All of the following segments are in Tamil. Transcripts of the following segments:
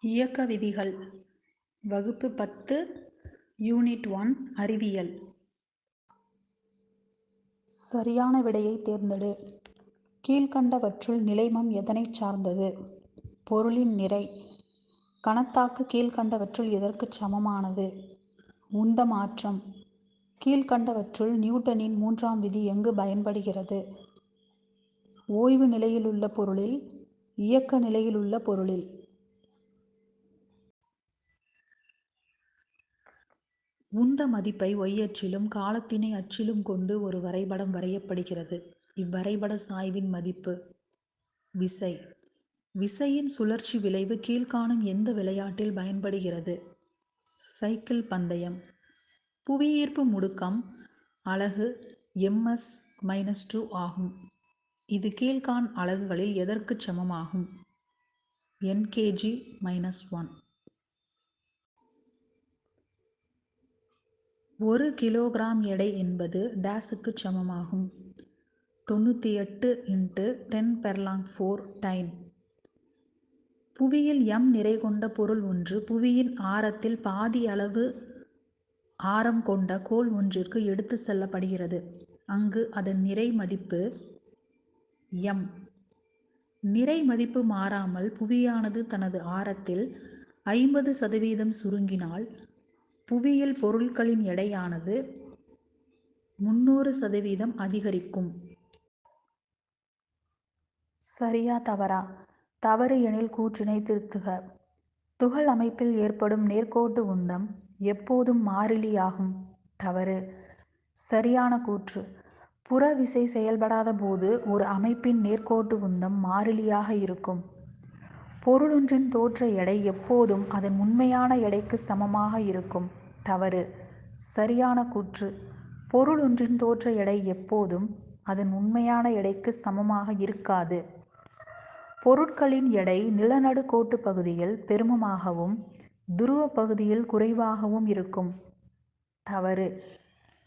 இயக்க விதிகள். வகுப்பு பத்து யூனிட் ஒன் அறிவியல். சரியான விடையை தேர்ந்தெடு. கீழ்கண்டவற்றுள் நிலைமம் எதனைச் சார்ந்தது? பொருளின் நிறை. கணத்தாக்கு கீழ்கண்டவற்றுள் எதற்குச் சமமானது? உந்த மாற்றம் கீழ்கண்டவற்றுள் நியூட்டனின் மூன்றாம் விதி எங்கு பயன்படுகிறது? ஓய்வு நிலையிலுள்ள பொருளில் இயக்க நிலையிலுள்ள பொருளில். உந்த மதிப்பை ஒய் அச்சிலும் காலத்தினை அச்சிலும் கொண்டு ஒரு வரைபடம் வரையப்படுகிறது. இவ்வரைபட சாய்வின் மதிப்பு விசை. விசையின் சுழற்சி விளைவு கீழ்காணும் எந்த விளையாட்டில் பயன்படுகிறது? சைக்கிள் பந்தயம். புவியீர்ப்பு முடுக்கம் அலகு எம்எஸ் மைனஸ் டூ ஆகும். இது கீழ்காண் அலகுகளில் எதற்குச் சமமாகும்? என்கேஜி மைனஸ் ஒன் ஒரு கிலோகிராம் எடை என்பது டேஸுக்குச் சமமாகும். தொண்ணூற்றி எட்டு into ten furlong four time. புவியில் எம் நிறை கொண்ட பொருள் ஒன்று புவியின் ஆரத்தில் பாதி அளவு ஆரம் கொண்ட கோல் ஒன்றிற்கு எடுத்து செல்லப்படுகிறது. அங்கு அதன் நிறை மதிப்பு எம் நிறை மதிப்பு மாறாமல் புவியானது தனது ஆரத்தில் ஐம்பது சதவீதம் சுருங்கினால் புவியியல் பொருட்களின் எடையானது முன்னூறு சதவீதம் அதிகரிக்கும். சரியா தவறா? தவறு எனில் கூற்றினை திருத்துக. துகள் அமைப்பில் ஏற்படும் நேர்கோட்டு உந்தம் எப்போதும் மாறிலியாகும். தவறு. சரியான கூற்று. புற விசை செயல்படாத போது ஒரு அமைப்பின் நேர்கோட்டு உந்தம் மாறிலியாக இருக்கும். பொருளொன்றின் தோற்ற எடை எப்போதும் அதன் உண்மையான எடைக்கு சமமாக இருக்கும். தவறு. சரியான கூற்று. பொருளொன்றின் தோற்ற எடை எப்போதும் அதன் உண்மையான எடைக்கு சமமாக இருக்காது. பொருட்களின் எடை நிலநடுக்கோட்டு பகுதியில் பெருமமாகவும் துருவ பகுதியில் குறைவாகவும் இருக்கும். தவறு.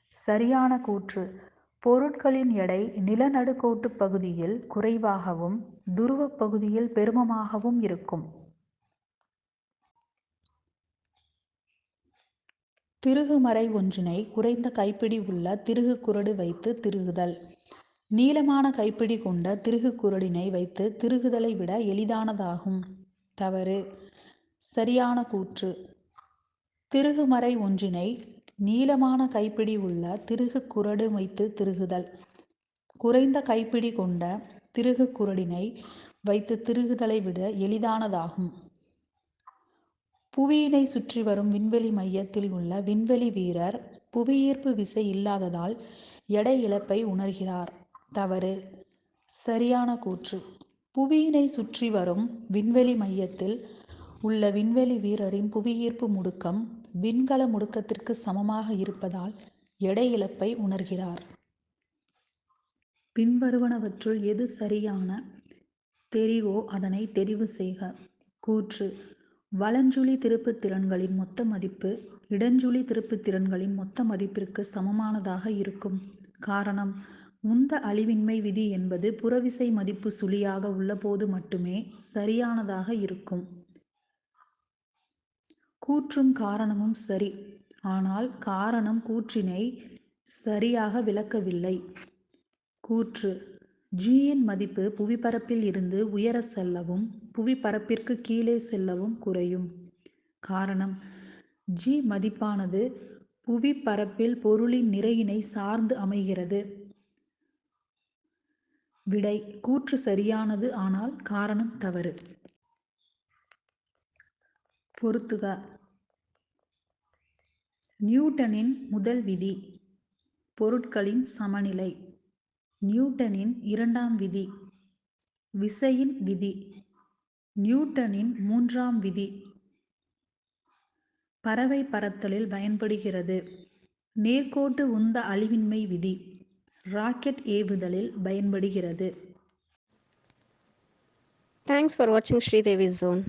சரியான கூற்று. பொருட்களின் எடை நிலநடுக்கோட்டு பகுதியில் குறைவாகவும் துருவ பகுதியில் பெருமமாகவும் இருக்கும். திருகுமறை ஒன்றினை குறைந்த கைப்பிடி உள்ள திருகு குரடு வைத்து திருகுதல். நீளமான கைப்பிடி கொண்ட திருகு குரடினை வைத்து திருகுதலை விட எளிதானதாகும். தவறு. சரியான கூற்று. திருகுமறை ஒன்றினை நீளமான கைப்பிடி உள்ள திருகு குரடு வைத்து திருகுதல். குறைந்த கைப்பிடி கொண்ட திருகு குரடினை வைத்து திருகுதலை விட எளிதானதாகும். புவியினை சுற்றி வரும் விண்வெளி மையத்தில் உள்ள விண்வெளி வீரர் புவியீர்ப்பு விசை இல்லாததால் எடை இழப்பை உணர்கிறார். தவறு. சரியான கூற்று. புவியினை சுற்றி வரும் விண்வெளி மையத்தில் உள்ள விண்வெளி வீரரின் புவியீர்ப்பு முடுக்கம் விண்கல முடுக்கத்திற்கு சமமாக இருப்பதால் எடை இழப்பை உணர்கிறார். பின்வருவனவற்றுள் எது சரியான தெரிவோ அதனை தெரிவு செய்க. கூற்று வலஞ்சுழி திருப்புத்திறன்களின் மொத்த மதிப்பு இடஞ்சுழி திருப்புத்திறன்களின் மொத்த மதிப்பிற்கு சமமானதாக இருக்கும். காரணம் உந்த அழிவின்மை விதி என்பது புறவிசை மதிப்பு சுழியாக உள்ளபோது மட்டுமே சரியானதாக இருக்கும். கூற்றும் காரணமும் சரி. ஆனால் காரணம் கூற்றினை சரியாக விளக்கவில்லை. கூற்று. ஜியின் மதிப்பு புவிப்பரப்பில் இருந்து உயர செல்லவும் புவிப்பரப்பிற்கு கீழே செல்லவும் குறையும். காரணம். ஜி மதிப்பானது புவிப்பரப்பில் பொருளின் நிறையினை சார்ந்து அமைகிறது. விடை. கூற்று சரியானது ஆனால் காரணம் தவறு. பொருத்துக நியூட்டனின் முதல் விதி பொருட்களின் சமநிலை. நியூட்டனின் இரண்டாம் விதி விசையின் விதி. நியூட்டனின் மூன்றாம் விதி பறவை பறத்தலில் பயன்படுகிறது. நேர்கோட்டு உந்த அழிவின்மை விதி ராக்கெட் ஏவுதலில் பயன்படுகிறது. தேங்க்ஸ் ஃபார் வாட்சிங் ஸ்ரீதேவி ஜோன்